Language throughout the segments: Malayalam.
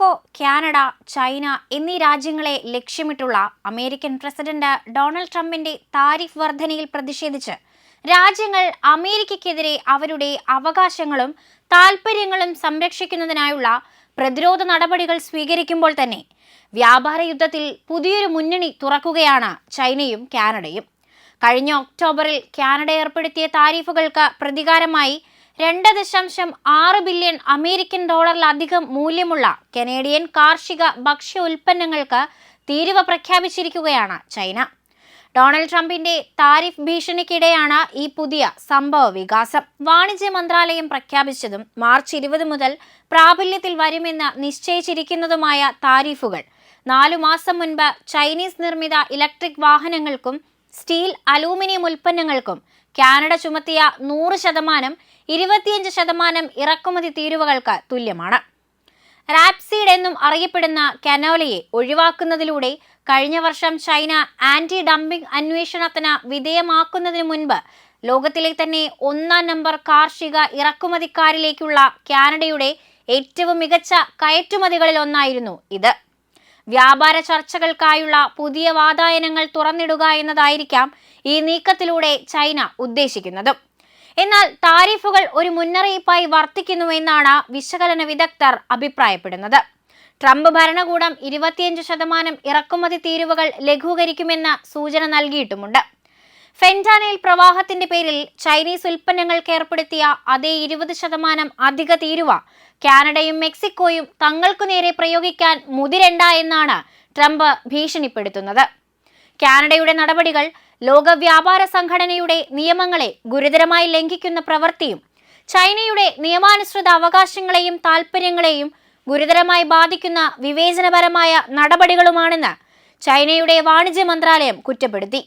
മെക്സിക്കോ കാനഡ ചൈന എന്നീ രാജ്യങ്ങളെ ലക്ഷ്യമിട്ടുള്ള അമേരിക്കൻ പ്രസിഡന്റ് ഡൊണാൾഡ് ട്രംപിന്റെ താരിഫ് വർധനയിൽ പ്രതിഷേധിച്ച് രാജ്യങ്ങൾ അമേരിക്കയ്ക്കെതിരെ അവരുടെ അവകാശങ്ങളും താൽപ്പര്യങ്ങളും സംരക്ഷിക്കുന്നതിനായുള്ള പ്രതിരോധ നടപടികൾ സ്വീകരിക്കുമ്പോൾ തന്നെ വ്യാപാര യുദ്ധത്തിൽ പുതിയൊരു മുന്നണി തുറക്കുകയാണ് ചൈനയും കാനഡയും. കഴിഞ്ഞ ഒക്ടോബറിൽ കാനഡ ഏർപ്പെടുത്തിയ താരിഫുകൾക്ക് പ്രതികാരമായി രണ്ട് ദശാംശം ആറ് ബില്യൺ അമേരിക്കൻ ഡോളറിലധികം മൂല്യമുള്ള കനേഡിയൻ കാർഷിക ഭക്ഷ്യ ഉൽപ്പന്നങ്ങൾക്ക് തീരുവ പ്രഖ്യാപിച്ചിരിക്കുകയാണ് ചൈന. ഡൊണാൾഡ് ട്രംപിന്റെ താരിഫ് ഭീഷണിക്കിടെയാണ് ഈ പുതിയ സംഭവ വികാസം. വാണിജ്യ മന്ത്രാലയം പ്രഖ്യാപിച്ചതും മാർച്ച് ഇരുപത് മുതൽ പ്രാബല്യത്തിൽ വരുമെന്ന് നിശ്ചയിച്ചിരിക്കുന്നതുമായ താരിഫുകൾ. നാലു മാസം മുൻപ് ചൈനീസ് നിർമ്മിത ഇലക്ട്രിക് വാഹനങ്ങൾക്കും സ്റ്റീൽ അലൂമിനിയം ഉൽപ്പന്നങ്ങൾക്കും കാനഡ ചുമത്തിയ നൂറ് ശതമാനം ഇരുപത്തിയഞ്ച് ശതമാനം ഇറക്കുമതി തീരുവകൾക്ക് തുല്യമാണ്. റാപ്സീഡ് എന്നും അറിയപ്പെടുന്ന കനോലയെ ഒഴിവാക്കുന്നതിലൂടെ കഴിഞ്ഞ വർഷം ചൈന ആന്റി ഡംപിംഗ് അന്വേഷണത്തിന് വിധേയമാക്കുന്നതിന് മുൻപ് ലോകത്തിലെ തന്നെ ഒന്നാം നമ്പർ കാർഷിക ഇറക്കുമതിക്കാരിലേക്കുള്ള കാനഡയുടെ ഏറ്റവും മികച്ച കയറ്റുമതികളിൽ ഒന്നായിരുന്നു ഇത്. വ്യാപാര ചർച്ചകൾക്കായുള്ള പുതിയ വാതായനങ്ങൾ തുറന്നിടുക എന്നതായിരിക്കാം ഈ നീക്കത്തിലൂടെ ചൈന ഉദ്ദേശിക്കുന്നത്. എന്നാൽ താരിഫുകൾ ഒരു മുന്നറിയിപ്പായി വർത്തിക്കുന്നുവെന്നാണ് വിശകലന വിദഗ്ധർ അഭിപ്രായപ്പെടുന്നത്. ട്രംപ് ഭരണകൂടം ഇരുപത്തിയഞ്ച് ശതമാനം ഇറക്കുമതി തീരുവകൾ ലഘൂകരിക്കുമെന്ന സൂചന നൽകിയിട്ടുമുണ്ട്. ഫെന്റാനയിൽ പ്രവാഹത്തിന്റെ പേരിൽ ചൈനീസ് ഉൽപ്പന്നങ്ങൾക്ക് ഏർപ്പെടുത്തിയ അതേ ഇരുപത് ശതമാനം അധിക തീരുവ. കാനഡയും മെക്സിക്കോയും തങ്ങൾക്കു നേരെ പ്രയോഗിക്കാൻ മുതിരണ്ട എന്നാണ് ട്രംപ് ഭീഷണിപ്പെടുത്തുന്നത്. കാനഡയുടെ നടപടികൾ ലോക വ്യാപാര സംഘടനയുടെ നിയമങ്ങളെ ഗുരുതരമായി ലംഘിക്കുന്ന പ്രവൃത്തിയും ചൈനയുടെ നിയമാനുസൃത അവകാശങ്ങളെയും താൽപ്പര്യങ്ങളെയും ഗുരുതരമായി ബാധിക്കുന്ന വിവേചനപരമായ നടപടികളുമാണെന്ന് ചൈനയുടെ വാണിജ്യ മന്ത്രാലയം കുറ്റപ്പെടുത്തി.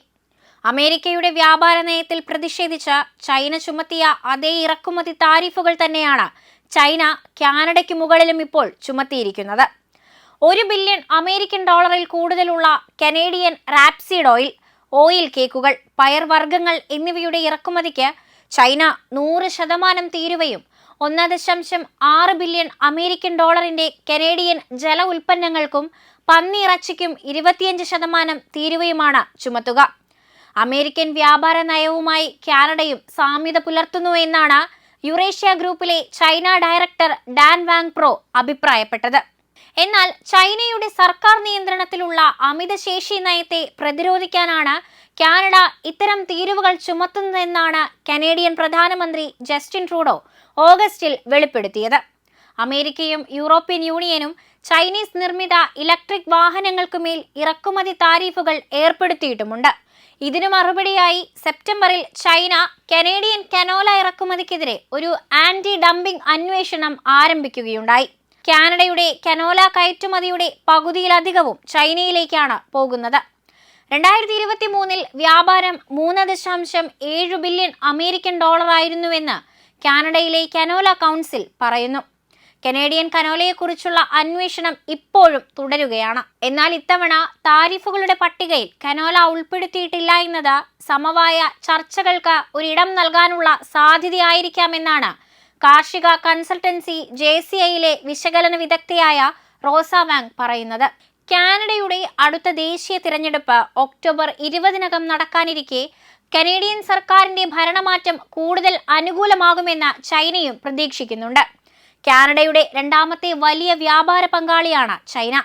അമേരിക്കയുടെ വ്യാപാര നയത്തിൽ പ്രതിഷേധിച്ച ചൈന ചുമത്തിയ അതേ ഇറക്കുമതി താരിഫുകൾ തന്നെയാണ് ചൈന കാനഡയ്ക്ക് മുകളിലും ഇപ്പോൾ ചുമത്തിയിരിക്കുന്നത്. ഒരു ബില്യൺ അമേരിക്കൻ ഡോളറിൽ കൂടുതലുള്ള കനേഡിയൻ റാപ്സീഡ് ഓയിൽ ഓയിൽ കേക്കുകൾ പയർവർഗങ്ങൾ എന്നിവയുടെ ഇറക്കുമതിക്ക് ചൈന നൂറ് ശതമാനം തീരുവയും ഒന്ന് ദശാംശം ആറ് ബില്യൺ അമേരിക്കൻ ഡോളറിന്റെ കനേഡിയൻ ജല ഉൽപ്പന്നങ്ങൾക്കും പന്നിയിറച്ചിക്കും ഇരുപത്തിയഞ്ച് ശതമാനം തീരുവയുമാണ് ചുമത്തുക. അമേരിക്കൻ വ്യാപാര നയവുമായി കാനഡയും സാമ്യത പുലർത്തുന്നു എന്നാണ് യുറേഷ്യ ഗ്രൂപ്പിലെ ചൈന ഡയറക്ടർ ഡാൻ വാങ് പ്രോ അഭിപ്രായപ്പെട്ടത്. എന്നാൽ ചൈനയുടെ സർക്കാർ നിയന്ത്രണത്തിലുള്ള അമിതശേഷി നയത്തെ പ്രതിരോധിക്കാനാണ് കാനഡ ഇത്തരം തീരുവകൾ ചുമത്തുന്നതെന്നാണ് കനേഡിയൻ പ്രധാനമന്ത്രി ജസ്റ്റിൻ ട്രൂഡോ ഓഗസ്റ്റിൽ വെളിപ്പെടുത്തിയത്. അമേരിക്കയും യൂറോപ്യൻ യൂണിയനും ചൈനീസ് നിർമ്മിത ഇലക്ട്രിക് വാഹനങ്ങൾക്കുമേൽ ഇറക്കുമതി താരീഫുകൾ ഏർപ്പെടുത്തിയിട്ടുമുണ്ട്. ഇതിനു മറുപടിയായി സെപ്റ്റംബറിൽ ചൈന കനേഡിയൻ കനോല ഇറക്കുമതിക്കെതിരെ ഒരു ആന്റി ഡംപിംഗ് അന്വേഷണം ആരംഭിക്കുകയുണ്ടായി. കാനഡയുടെ കനോല കയറ്റുമതിയുടെ പകുതിയിലധികവും ചൈനയിലേക്കാണ് പോകുന്നത്. രണ്ടായിരത്തി ഇരുപത്തി മൂന്നിൽ വ്യാപാരം മൂന്ന് ദശാംശം ഏഴ് ബില്യൺ അമേരിക്കൻ ഡോളറായിരുന്നുവെന്ന് കാനഡയിലെ കനോല കൗൺസിൽ പറയുന്നു. കനേഡിയൻ കനോലയെക്കുറിച്ചുള്ള അന്വേഷണം ഇപ്പോഴും തുടരുകയാണ്. എന്നാൽ ഇത്തവണ താരിഫുകളുടെ പട്ടികയിൽ കനോല ഉൾപ്പെടുത്തിയിട്ടില്ല എന്നത് സമവായ ചർച്ചകൾക്ക് ഒരിടം നൽകാനുള്ള സാധ്യതയായിരിക്കാമെന്നാണ് കാർഷിക കൺസൾട്ടൻസി ജെ സി ഐയിലെ വിശകലന വിദഗ്ധയായ റോസ വാങ് പറയുന്നത്. കാനഡയുടെ അടുത്ത ദേശീയ തിരഞ്ഞെടുപ്പ് ഒക്ടോബർ ഇരുപതിനകം നടക്കാനിരിക്കെ കനേഡിയൻ സർക്കാരിന്റെ ഭരണമാറ്റം കൂടുതൽ അനുകൂലമാകുമെന്ന് ചൈനയും പ്രതീക്ഷിക്കുന്നുണ്ട്. കാനഡയുടെ രണ്ടാമത്തെ വലിയ വ്യാപാര പങ്കാളിയാണ് ചൈന.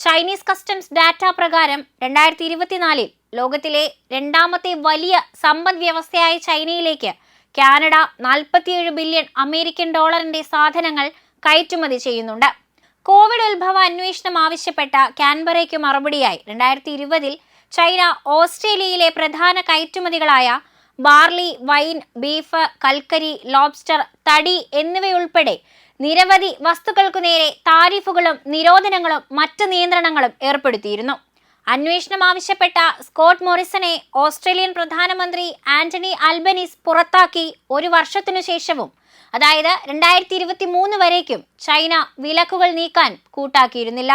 ചൈനീസ് കസ്റ്റംസ് ഡാറ്റ പ്രകാരം രണ്ടായിരത്തി ഇരുപത്തിനാലിൽ ലോകത്തിലെ രണ്ടാമത്തെ വലിയ സമ്പദ് വ്യവസ്ഥയായ ചൈനയിലേക്ക് കാനഡ നാൽപ്പത്തിയേഴ് ബില്യൺ അമേരിക്കൻ ഡോളറിന്റെ സാധനങ്ങൾ കയറ്റുമതി ചെയ്യുന്നുണ്ട്. കോവിഡ് ഉത്ഭവ അന്വേഷണം ആവശ്യപ്പെട്ട കാൻബറയ്ക്ക് മറുപടിയായി രണ്ടായിരത്തി ഇരുപതിൽ ചൈന ഓസ്ട്രേലിയയിലെ പ്രധാന കയറ്റുമതികളായ ബാർലി വൈൻ ബീഫ് കൽക്കരി ലോബ്സ്റ്റർ തടി എന്നിവയുൾപ്പെടെ നിരവധി വസ്തുക്കൾക്കു നേരെ താരിഫുകളും നിരോധനങ്ങളും മറ്റ് നിയന്ത്രണങ്ങളും ഏർപ്പെടുത്തിയിരുന്നു. അന്വേഷണം ആവശ്യപ്പെട്ട സ്കോട്ട് മോറിസനെ ഓസ്ട്രേലിയൻ പ്രധാനമന്ത്രി ആന്റണി അൽബനീസ് പുറത്താക്കി ഒരു വർഷത്തിനു ശേഷവും അതായത് രണ്ടായിരത്തി ഇരുപത്തി മൂന്ന് വരേക്കും ചൈന വിലക്കുകൾ നീക്കാൻ കൂട്ടാക്കിയിരുന്നില്ല.